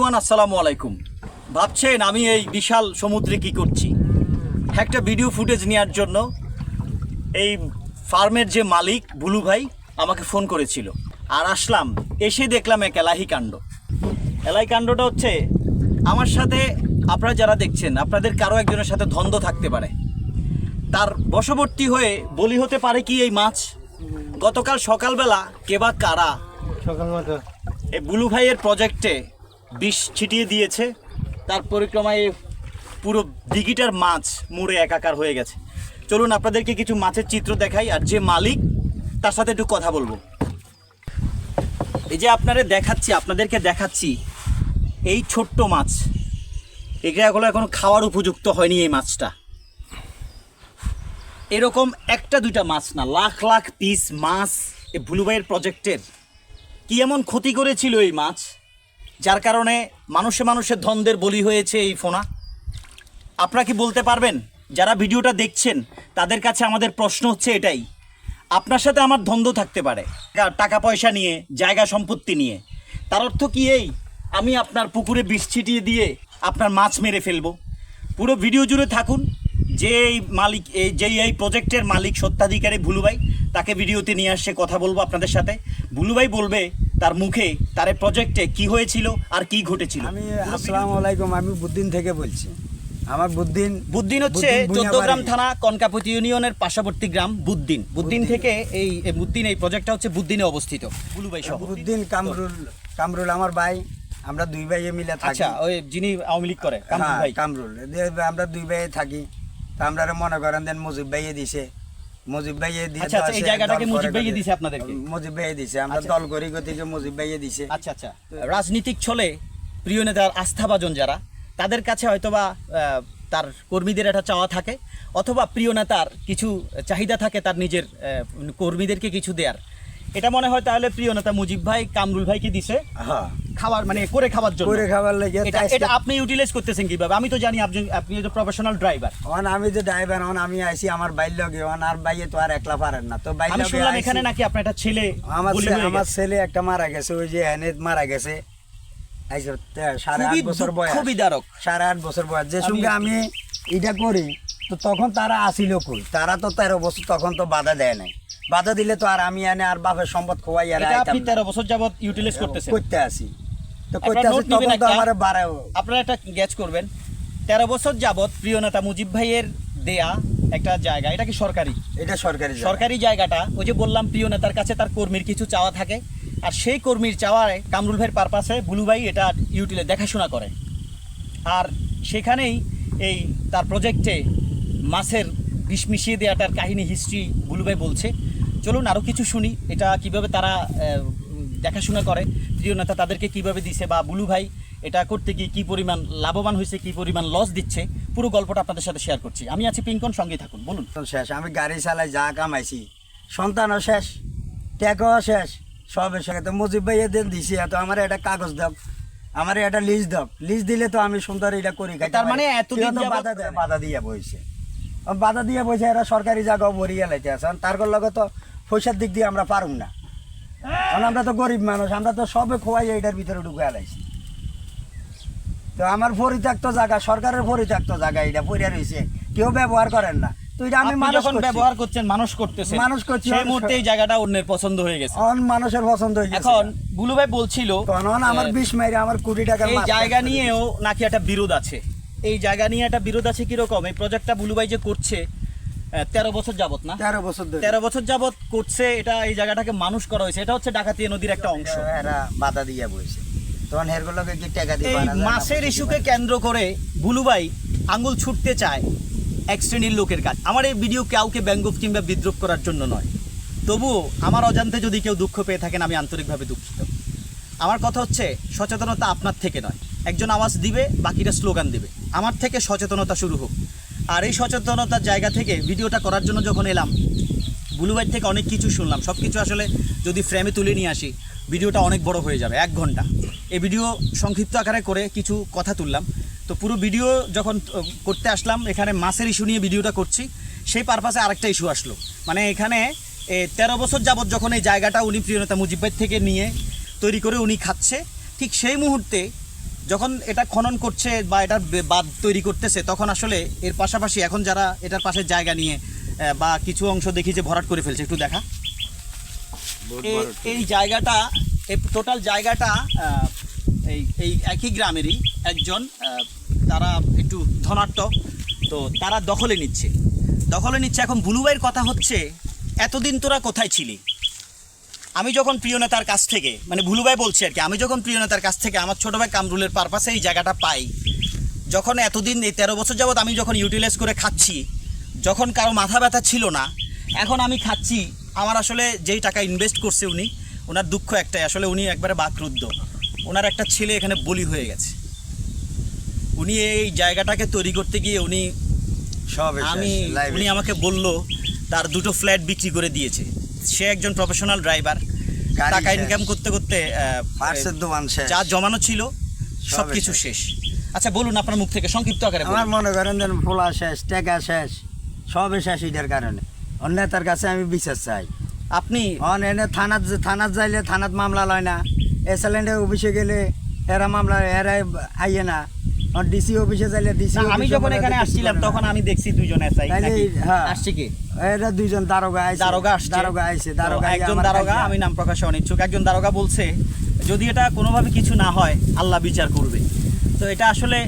Everyone আসসালামু আলাইকুম। ভাবছেন আমি এই বিশাল সমুদ্রে কি করছি? একটা ভিডিও ফুটেজ নেওয়ার জন্য এই ফার্মের যে মালিক বুলু ভাই আমাকে ফোন করেছিল। আর আসলাম এসে দেখলাম এক এলাহি কাণ্ড। এলাহি কাণ্ডটা হচ্ছে আমার সাথে আপনারা যারা দেখছেন আপনাদের কারও একজনের সাথে দ্বন্দ্ব থাকতে পারে। তার বশবর্তী হয়ে বলি হতে পারে কি এই মাছ? গতকাল সকালবেলা কে বা কারা এই বুলু ভাইয়ের প্রজেক্টে বিষ ছিটিয়ে দিয়েছে। তার পরিক্রমায় পুরো দিঘিটার মাছ মুড়ে একাকার হয়ে গেছে। চলুন আপনাদেরকে কিছু মাছের চিত্র দেখাই আর যে মালিক, তার সাথে একটু কথা বলব। এই যে আপনারা দেখাচ্ছি, আপনাদেরকে দেখাচ্ছি, এই ছোট্ট মাছ। এটা এগুলো এখন খাওয়ার উপযুক্ত হয়নি এই মাছটা। এরকম একটা দুইটা মাছ না, লাখ লাখ পিস মাছ এই বুলু ভাইয়ের প্রজেক্টের কি এমন ক্ষতি করেছিল এই মাছ? যার কারণে মানুষে মানুষের ধন্দের বলি হয়েছে এই ফোনা। আপনারা কি বলতে পারবেন? যারা ভিডিওটা দেখছেন, তাদের কাছে আমাদের প্রশ্ন হচ্ছে এটাই। আপনার সাথে আমার দ্বন্দ্ব থাকতে পারে। টাকা পয়সা নিয়ে, জায়গা সম্পত্তি নিয়ে। তার অর্থ কি এই? আমি আপনার পুকুরে বিষ ছিটিয়ে দিয়ে আপনার মাছ মেরে ফেলব। পুরো ভিডিও জুড়ে থাকুন। যে এই মালিক, এই, যেই এই প্রজেক্টের মালিক, সত্ত্বাধিকারী ভুলুভাই তাকে ভিডিওতে নিয়ে আসছে কথা বলব আপনাদের সাথে। ভুলুভাই বলবে তার মুখে তার প্রজেক্টে কি হয়েছিল আর কি ঘটেছিল। আমি আসসালামু আলাইকুম আমি বুদ্দিন থেকে বলছি। আমার বুদ্দিন বুদ্দিন হচ্ছে বুদ্দিন চোদ্দ গ্রাম ভুঁইয়াবাড়ি। থানা কনকাপতি ইউনিয়নের পার্শ্ববর্তী গ্রাম বুদ্দিন। বুদ্দিন। থেকে এই বুদ্দিন এই প্রজেক্টটা হচ্ছে বুদ্দিনে অবস্থিত বুলুভাই সহ। বুদ্দিন কামরুল কামরুল আমার ভাই আমরা দুই ভাইয়ে মিলে থাকি। আচ্ছা ওই যিনি আওয়ামী লীগ করে কামরুল হ্যাঁ, ভাই। কামরুল। আমরা দুই ভাইয়ে থাকি। তা আমরা মনে করেন দেন মুজিব ভাইয়ে দিছে। মুজিব ভাইয়ে দিয়ে আচ্ছা, আচ্ছা, এই জায়গাটাকে মুজিব ভাইয়ে দিছে আপনাদেরকে? মুজিব ভাইয়ে দিছে আমরা আচ্ছা। দল করি গতিকে মুজিব ভাইয়ে দিছে। আচ্ছা আচ্ছা। রাজনীতিক ছলে প্রিয় নেতার আস্থাভাজন যারা তাদের কাছে হয়তোবা আহ, তার কর্মীদের একটা চাওয়া থাকে অথবা প্রিয় নেতার কিছু চাহিদা থাকে তার নিজের কর্মীদেরকে কিছু দেয়ার। এটা মনে হয় তাহলে প্রিয় নেতা মুজিব ভাই কামরুল ভাইকে দিছে। হ্যাঁ। মানে করে খাওয়ার জন্য। করে খাবার লেগে এটা আপনি ইউটিলাইজ করতেছেন কীভাবে? আমি তো জানি আপনি আপনি যে প্রফেশনাল ড্রাইভার অন আমি যে ড্রাইভার অন আমি আইছি আমার বাইর লগে। অন আর বাইয়ে তো আর একলা পারেন না। তো বাইর আমি লগে শুনলাম এখানে নাকি আপনার একটা ছেলে আমার হয়ে আমার ছেলে একটা মারা গেছে ওই যে এনে মারা গেছে। এই যে তে- সাড়ে আট বছর বয়স। দুঃখ বিদারক। সাড়ে আট বছর বয়স। যে আমি সঙ্গে আমি এটা করি তো তখন তারা আসিল কই? তারা তো তেরো বছর তখন তো বাধা দেয় নাই। বাধা দিলে তো আর আমি এনে আর বাপের সম্পদ খোয়াই আর আপনি। তেরো বছর যাবত ইউটিলাইজ করতেছেন। করতে আসি। তো আপনারা তখন তো একটা? আমার আপনারা একটা গ্যাচ করবেন। তেরো বছর যাবত প্রিয় নেতা মুজিব ভাইয়ের দেয়া একটা জায়গা এটা কি সরকারি? এটা সরকারি সরকারি জায়গাটা ওই যে বললাম প্রিয় নেতার কাছে তার কর্মীর কিছু চাওয়া থাকে আর সেই কর্মীর চাওয়ায় কামরুল ভাইয়ের পারপাসে বুলু ভাই এটা ইউটিলে দেখাশোনা করে। আর সেখানেই এই তার প্রজেক্টে মাছের বিষ মিশিয়ে দেওয়াটার কাহিনী হিস্ট্রি বুলু ভাই বলছে। চলুন আরও কিছু শুনি এটা কীভাবে তারা দেখাশোনা করে প্রিয় নেতা তাদেরকে কীভাবে দিছে বা বুলু ভাই এটা করতে গিয়ে কী পরিমাণ লাভবান হয়েছে কী পরিমাণ লস দিচ্ছে পুরো গল্পটা আপনাদের সাথে শেয়ার করছি। আমি আছি পিঙ্কন সঙ্গে থাকুন বলুন। শেষ আমি গাড়ি চালাই যা কামাইছি। সন্তানও শেষ টেকও শেষ সব শেষ। তো মুজিব ভাই এদিন দিছি তো আমার একটা কাগজ দাও। আমার এটা লিজ দাও। লিজ দিলে তো আমি সুন্দর এটা করি খাইতে তার মানে এতদিন কেউ তো যাবত- বাধা দেয় বাধা দিয়ে বইছে। বাধা দিয়ে বইছে এরা সরকারি জায়গাও বরিয়া লাইতে আর তার লগে তো পয়সার দিক দিয়ে আমরা পারুম না। কারণ আমরা তো গরিব মানুষ আমরা তো সবে খোয়াই এটার ভিতরে ঢুকে আলাইছি। তো আমার পরিত্যক্ত জায়গা সরকারের পরিত্যক্ত জায়গা এটা পড়িয়া রয়েছে কেউ ব্যবহার করেন না। তো এটা আমি মানুষ ব্যবহার করছেন মানুষ করতেছেন মানুষ করছি, সেই মুহূর্তে এই জায়গাটা অন্যের পছন্দ হয়ে গেছে। অন মানুষের পছন্দ হয়ে গেছে। এখন বুলু ভাই বলছিল তখন আমার আহ, বিষ মাইরে আমার কোটি টাকার এই জায়গা নিয়েও নাকি একটা বিরোধ আছে। এই জায়গা নিয়ে একটা বিরোধ আছে কীরকম? এই প্রজেক্টটা বুলু ভাই যে করছে তেরো বছর যাবত না? তেরো বছর তেরো বছর যাবত করছে এটা এই জায়গাটাকে মানুষ করা হয়েছে। এটা হচ্ছে ডাকাতিয়া নদীর একটা অংশ। এরা বাধা দিয়ে বইছে। তখন হেরগুলোকে কি টাকা দিয়ে মাছের ইস্যুকে কেন্দ্র করে বুলুবাই আঙ্গুল ছুটতে চায় এক শ্রেণির লোকের কাজ আমার এই ভিডিও কাউকে ব্যঙ্গ কিংবা বিদ্রুপ করার জন্য নয়। তবুও আমার অজান্তে যদি কেউ দুঃখ পেয়ে থাকেন আমি আন্তরিকভাবে দুঃখিত। আমার কথা হচ্ছে সচেতনতা আপনার থেকে নয়। একজন আওয়াজ দিবে বাকিরা স্লোগান দিবে। আমার থেকে সচেতনতা শুরু হোক। আর এই সচেতনতার জায়গা থেকে ভিডিওটা করার জন্য যখন এলাম বুলুবাইট থেকে অনেক কিছু শুনলাম। সব কিছু আসলে যদি ফ্রেমে তুলে নিয়ে আসি, ভিডিওটা অনেক বড় হয়ে যাবে, এক ঘণ্টা। এই ভিডিও সংক্ষিপ্ত আকারে করে কিছু কথা তুললাম। তো পুরো ভিডিও যখন করতে আসলাম, এখানে মাছের ইস্যু নিয়ে ভিডিওটা করছি, সেই পারপাসে আরেকটা ইস্যু আসলো। মানে এখানে তেরো বছর যাবত যখন এই জায়গাটা উনি প্রিয়নেতা মুজিব ভাই থেকে নিয়ে তৈরি করে উনি খাচ্ছে, ঠিক সেই মুহূর্তে যখন এটা খনন করছে বা এটার বে- বাঁধ তৈরি করতেছে তখন আসলে এর পাশাপাশি এখন যারা এটার পাশে জায়গা নিয়ে বা কিছু অংশ দেখি যে ভরাট করে ফেলছে একটু দেখা। এই জায়গাটা এই টোটাল জায়গাটা এই এই একই গ্রামেরই একজন তারা একটু ধনাট্য তো তারা দখলে নিচ্ছে। দখলে নিচ্ছে এখন বুলুবাইয়ের কথা হচ্ছে এতদিন তোরা কোথায় ছিলি? আমি যখন প্রিয় নেতার কাছ থেকে মানে ভুলুভাই বলছি আর কি আমি যখন প্রিয় নেতার কাছ থেকে আমার ছোটো ভাই কামরুলের পারপাসে এই জায়গাটা পাই যখন এতদিন এই তেরো বছর যাবত আমি যখন ইউটিলাইজ করে খাচ্ছি যখন কারও মাথা ব্যথা ছিল না এখন আমি খাচ্ছি আমার আসলে যেই টাকা ইনভেস্ট করছে উনি ওনার দুঃখ একটাই আসলে উনি একবারে বাকরুদ্ধ। ওনার একটা ছেলে এখানে বলি হয়ে গেছে। উনি এই জায়গাটাকে তৈরি করতে গিয়ে উনি সব আমি উনি আমাকে বলল তার দুটো ফ্ল্যাট বিক্রি করে দিয়েছে। সে একজন প্রফেশনাল ড্রাইভার টাকা ইনকাম করতে করতে যা জমানো ছিল সব কিছু শেষ। আচ্ছা বলুন আপনার মুখ থেকে সংক্ষিপ্ত আকারে আমার মনে করেন যেন ফোলা শেষ টেকা শেষ সবে শেষ এটার কারণে। অন্য নেতার কাছে আমি বিচার চাই। আপনি অন এনে থানাত থানাত যাইলে থানাত মামলা লয় না। এসএলএন্ডের অফিসে গেলে এরা মামলা এরা আইয়ে না। ডিসি অফিসে যাইলে ডিসি আমি যখন এখানে আসছিলাম তখন আমি দেখছি দুজন এসআই হ্যাঁ। আসছে কি? এরা দুইজন দারোগা আইছে। দারোগা আসছে। দারোগা আইছে দারোগা একজন দারোগা আমি নাম প্রকাশে অনিচ্ছুক। একজন দারোগা বলছে যদি এটা কোনোভাবে কিছু না হয় আল্লাহ বিচার করবে। তো এটা আসলে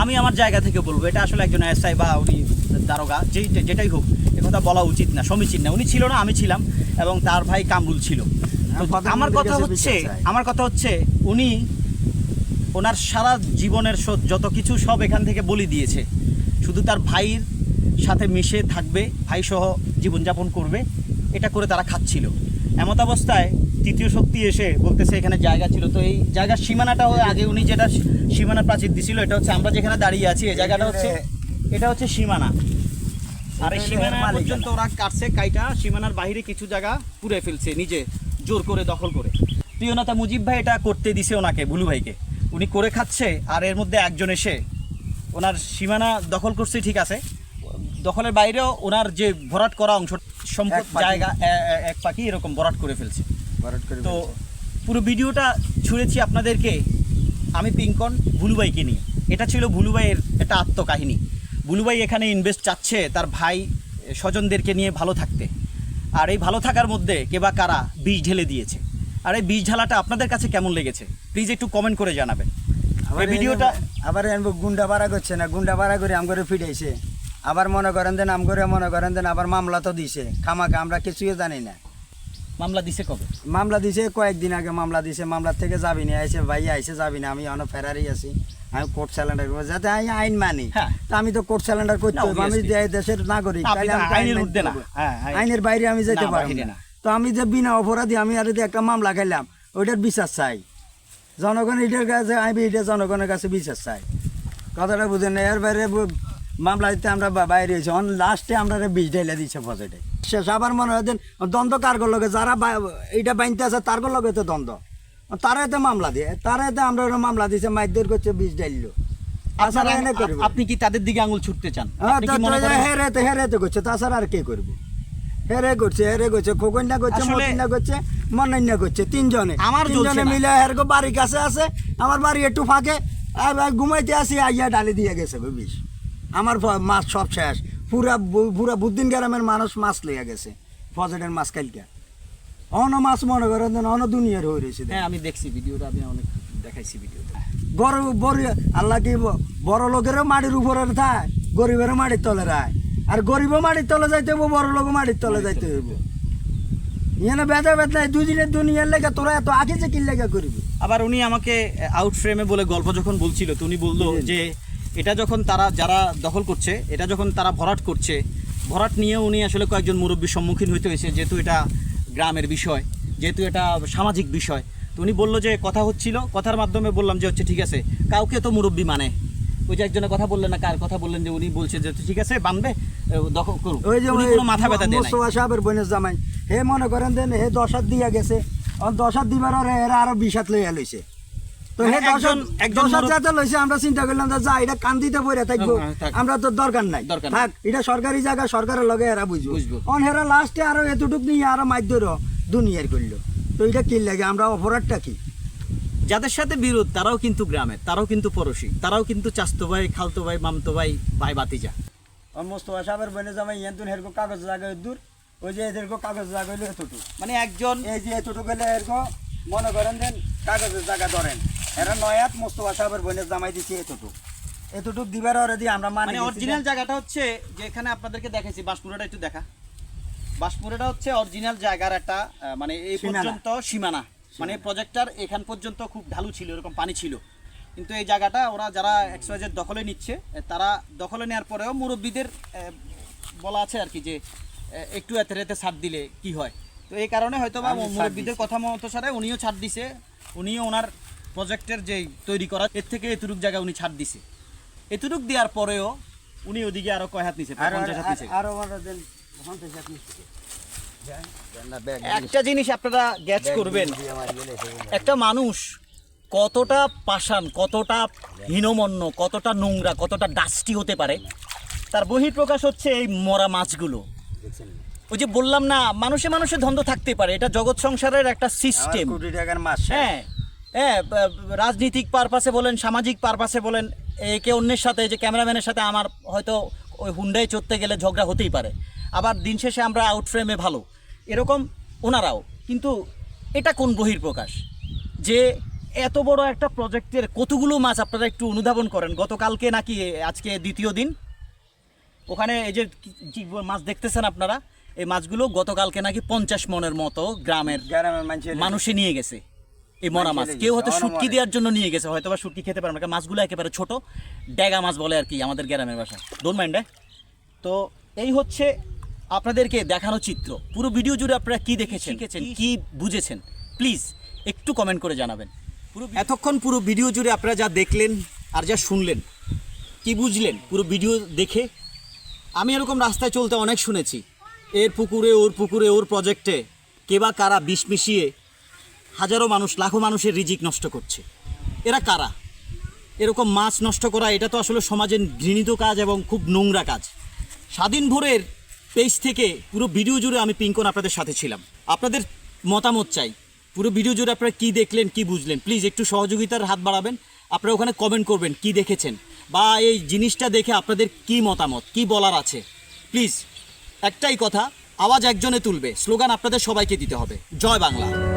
আমি আমার জায়গা থেকে বলব এটা আসলে একজন এসআই বা উনি দারোগা যেই যেটাই হোক এ কথা বলা উচিত না সমীচীন না। উনি ছিল না আমি ছিলাম এবং তার ভাই কামরুল ছিল। আমার কথা হচ্ছে আমার কথা হচ্ছে উনি ওনার সারা জীবনের যত কিছু সব এখান থেকে বলি দিয়েছে। শুধু তার ভাইয়ের সাথে মিশে থাকবে ভাই সহ জীবনযাপন করবে এটা করে তারা খাচ্ছিল। এমত অবস্থায় তৃতীয় শক্তি এসে বলতেছে এখানে জায়গা ছিল। তো এই জায়গার সীমানাটাও আগে উনি যেটা সীমানা প্রাচীর দিছিল এটা হচ্ছে আমরা যেখানে দাঁড়িয়ে আছি এই জায়গাটা হচ্ছে এটা হচ্ছে সীমানা। আর এই সীমানা পর্যন্ত ওরা কাটছে কাইটা সীমানার বাইরে কিছু জায়গা পুড়ে ফেলছে নিজে জোর করে দখল করে। প্রিয় নেতা মুজিব ভাই এটা করতে দিছে ওনাকে ভুলু ভাইকে। উনি করে খাচ্ছে আর এর মধ্যে একজন এসে ওনার সীমানা দখল করছে ঠিক আছে। দখলের বাইরেও ওনার যে ভরাট করা অংশ সম্পদ জায়গা এক পাখি এরকম ভরাট করে ফেলছে। ভরাট করে তো পুরো ভিডিওটা ছুঁড়েছি আপনাদেরকে। আমি পিঙ্কন ভুলুবাইকে নিয়ে। এটা ছিল ভুলুবাইয়ের একটা আত্মকাহিনী। ভুলুবাই এখানে ইনভেস্ট চাচ্ছে তার ভাই স্বজনদেরকে নিয়ে ভালো থাকতে। আর এই ভালো থাকার মধ্যে কে বা কারা বীজ ঢেলে দিয়েছে। আর এই বীজ ঢালাটা আপনাদের কাছে কেমন লেগেছে? প্লিজ একটু কমেন্ট করে জানাবেন। এই ভিডিওটা আবার এনে গুন্ডা ভাড়া করছে না গুন্ডা ভাড়া করে আমগরে ফিটাইছে আবার মনে করেন দেন আমগরে মনে করেন দেন আবার মামলা তো দিছে। খামাকে আমরা কিছুই জানি না। মামলা দিছে কবে? মামলা দিছে কয়েকদিন আগে মামলা দিছে মামলার থেকে যাবি না আইসে ভাই আইসে যাবি না আমি অন ফেরারি আছি। আমি কোর্ট স্যালেন্ডার করব যাতে আমি আইন মানি। হ্যাঁ। তা আমি তো কোর্ট স্যালেন্ডার করতে না, হইবো। আমি দেশের নাগরিক আইনের। হ্যাঁ, আইন- আইনের বাইরে আমি যেতে বাহিরে না। তো আমি যে বিনা অপরাধী আমি আর একটা মামলা খাইলাম ওইটার বিচার চাই। জনগণ এটার কাছে আমি এটা জনগণের কাছে বিচার চাই। কথাটা বুঝেন না এর বাইরে মামলা দিতে আমরা বাইরে হয়েছি। অন লাস্টে আমরা বিষ ঢেলে দিচ্ছে পজেটে শেষ আবার মনে হয় দেন দ্বন্দ্ব কারগর লগে যারা এইটা বাইনতে আছে তার লগে তো দ্বন্দ্ব। তারা এতে মামলা দিয়ে তারা এতে আমরা মামলা দিছে মাইদের করছে বিষ ঢাইলো করব। আপনি কি তাদের দিকে আঙুল ছুটতে চান? হ্যাঁ, হেরেতে হেরেতে করছে তাছাড়া আর কে করবে? হেরে করছে হেরে করছে খোকন্যা করছে মতিন্যা করছে মনান্যা করছে তিনজনে। আমার তিনজনে মিলে হের গো বাড়ি কাছে আছে আমার বাড়ি একটু ফাঁকে আর ঘুমাইতে আসি আইয়া ডালি দিয়ে গেছে বিষ আমার মাছ সব শেষ। পুরা পুরা বুদ্দিন গ্রামের মানুষ মাছ লইয়া গেছে ফজেটের মাছ কালকে অন মাছ মনে করেন অন দুনিয়ার হয়ে রয়েছে হ্যাঁ আমি দেখছি ভিডিওটা আমি অনেক দেখাইছি ভিডিওটা। বড় বড় আল্লাহ কি বড় লোকেরও মাটির উপরে থায় গরিবেরও মাটির তলে রায় আর গরিবও মাটির তলে যাইতে হইব বড় লোকও মাটির তলে যাইতে হইব। ইয়ে বেদা বেদা দুদিনের দুনিয়ার লেগে তোরা এত আগে যে কি লেগে করবি? আবার উনি আমাকে আউট ফ্রেমে বলে গল্প যখন বলছিল তো উনি বলল। যে এটা যখন তারা যারা দখল করছে এটা যখন তারা ভরাট করছে ভরাট নিয়ে উনি আসলে কয়েকজন মুরব্বীর সম্মুখীন হইতে হয়েছে যেহেতু এটা গ্রামের বিষয় যেহেতু এটা সামাজিক বিষয়। তো উনি বলল যে কথা হচ্ছিল কথার মাধ্যমে বললাম যে হচ্ছে ঠিক আছে কাউকে তো মুরব্বী মানে। ওই যে একজনের কথা বললেন না কার কথা বললেন যে উনি বলছে যে ঠিক আছে বানবে? দখল করুন ওই যে উনি ওই কোনো মাথা ব্যথা দেয় মোস্তফা সাহেবের বোনের জামাই। হে মনে করেন দেন হে দশ হাত দিয়া গেছে। আর দশ হাত দিবার আর এরা আরও বিশ হাত লইয়া লইছে। তো হে মানে একজন- যাতে লইছে আমরা চিন্তা করলাম যা এটা কান্দিতে পড়ে থাকব। হ্যাঁ, আমরা তো দরকার নাই। থাক এটা সরকারি জায়গা সরকারের লগে এরা বুঝব। অন হেরা লাস্টে আরও এতটুক নিয়ে আরও মাইদ্যর দুনিয়ার করল। তো এটা কি লাগে? আমরা অপরাধটা কি? যাদের সাথে বিরোধ তারাও কিন্তু গ্রামের তারাও কিন্তু পড়োশি তারাও কিন্তু চাস্তো ভাই খালতো ভাই মামতো ভাই ভাই বাতিজা মোস্তফা সাহেবের বনে জামাই ইয়ান্তুন হেরকো কাগজ জায়গায় দূর ওই যে এদেরকে কাগজ জায়গা হইলে এতটুকু মানে একজন এই যে এতটুকু গেলে এরকম মনে করেন যে কাগজের জায়গা ধরেন এরা নয়াত মোস্তফা সাহেবের বোনের জামাই দিচ্ছে এতটুক এতটুক দিবার দিয়ে আমরা মানে মানে অরিজিনাল জায়গাটা হচ্ছে যে এখানে আপনাদেরকে দেখাইছি বাঁশপুরাটা একটু দেখা বাঁশপুরাটা হচ্ছে অরিজিনাল জায়গার একটা মানে এই পর্যন্ত সীমানা মানে প্রজেক্টর এখান পর্যন্ত খুব ঢালু ছিল এরকম পানি ছিল কিন্তু এই জায়গাটা ওরা যারা এক্সওয়াইজের দখলে নিচ্ছে তারা দখলে নেওয়ার পরেও মুরব্বীদের বলা আছে আর কি যে একটু এতে রেতে ছাড় দিলে কি হয়। তো এই কারণে হয়তো বা মুরব্বীদের কথা মতো সারে উনিও ছাড় দিছে উনিও ওনার প্রজেক্টের যে তৈরি করা এর থেকে এতটুক জায়গা উনি ছাড় দিছে। এতটুক দেওয়ার পরেও উনি ওদিকে আরও কয় হাত নিছে পঞ্চাশ হাত নিছে। আরও পঞ্চাশ হাত নিচ্ছে। একটা জিনিস আপনারা গ্যাচ করবেন। একটা মানুষ কতটা পাষাণ কতটা হীনমন্য কতটা নোংরা কতটা ডাস্টি হতে পারে তার বহিঃপ্রকাশ হচ্ছে এই মরা মাছগুলো। ওই যে বললাম না মানুষে মানুষে ধন্দ থাকতে পারে এটা জগৎ সংসারের একটা সিস্টেম কোটি টাকার মাছ হ্যাঁ। হ্যাঁ ব- রাজনীতিক পারপাসে বলেন সামাজিক পারপাসে বলেন একে অন্যের সাথে যে ক্যামেরাম্যানের সাথে আমার হয়তো ওই হুন্ডায় চড়তে গেলে ঝগড়া হতেই পারে। আবার দিন শেষে আমরা আউট ফ্রেমে ভালো। এরকম ওনারাও। কিন্তু এটা কোন বহির্প্রকাশ যে এত বড় একটা প্রজেক্টের কতগুলো মাছ আপনারা একটু অনুধাবন করেন? গতকালকে নাকি আজকে দ্বিতীয় দিন? ওখানে এই যে মাছ দেখতেছেন আপনারা? এই মাছগুলো গতকালকে নাকি পঞ্চাশ মনের মতো গ্রামের গ্রামের মানুষে নিয়ে গেছে। এই মরা মাছ। কেউ হয়তো। শুটকি দেওয়ার জন্য নিয়ে গেছে হয়তো বা শুটকি খেতে পারে না মাছগুলো একেবারে ছোট। ড্যাগা মাছ বলে আর কি আমাদের গ্রামের ভাষায় ডোন্ট মাইন্ড তো এই হচ্ছে আপনাদেরকে দেখানো চিত্র। পুরো ভিডিও জুড়ে আপনারা কি দেখেছেন? কি বুঝেছেন? প্লিজ একটু কমেন্ট করে জানাবেন। এতক্ষণ পুরো ভিডিও জুড়ে আপনারা যা দেখলেন আর যা শুনলেন, কি বুঝলেন? পুরো ভিডিও দেখে আমি এরকম রাস্তায় চলতে অনেক শুনেছি। এর পুকুরে, ওর পুকুরে, ওর প্রজেক্টে কে বা কারা বিষ মিশিয়ে হাজারো মানুষ, লাখো মানুষের রিজিক নষ্ট করছে। এরা কারা? এরকম মাছ নষ্ট করা, এটা তো আসলে সমাজের ঘৃণিত কাজ এবং খুব নোংরা কাজ। স্বাধীন ভোরের পেজ থেকে পুরো ভিডিও জুড়ে আমি পিঙ্কন আপনাদের সাথে ছিলাম। আপনাদের মতামত চাই। পুরো ভিডিও জুড়ে আপনারা কী দেখলেন, কি বুঝলেন? প্লিজ একটু সহযোগিতার হাত বাড়াবেন, আপনারা ওখানে কমেন্ট করবেন, কি দেখেছেন? বা এই জিনিসটা দেখে আপনাদের কি মতামত, কি বলার আছে? প্লিজ একটাই কথা, আওয়াজ একজনে তুলবে, স্লোগান আপনাদের সবাইকে দিতে হবে। জয় বাংলা।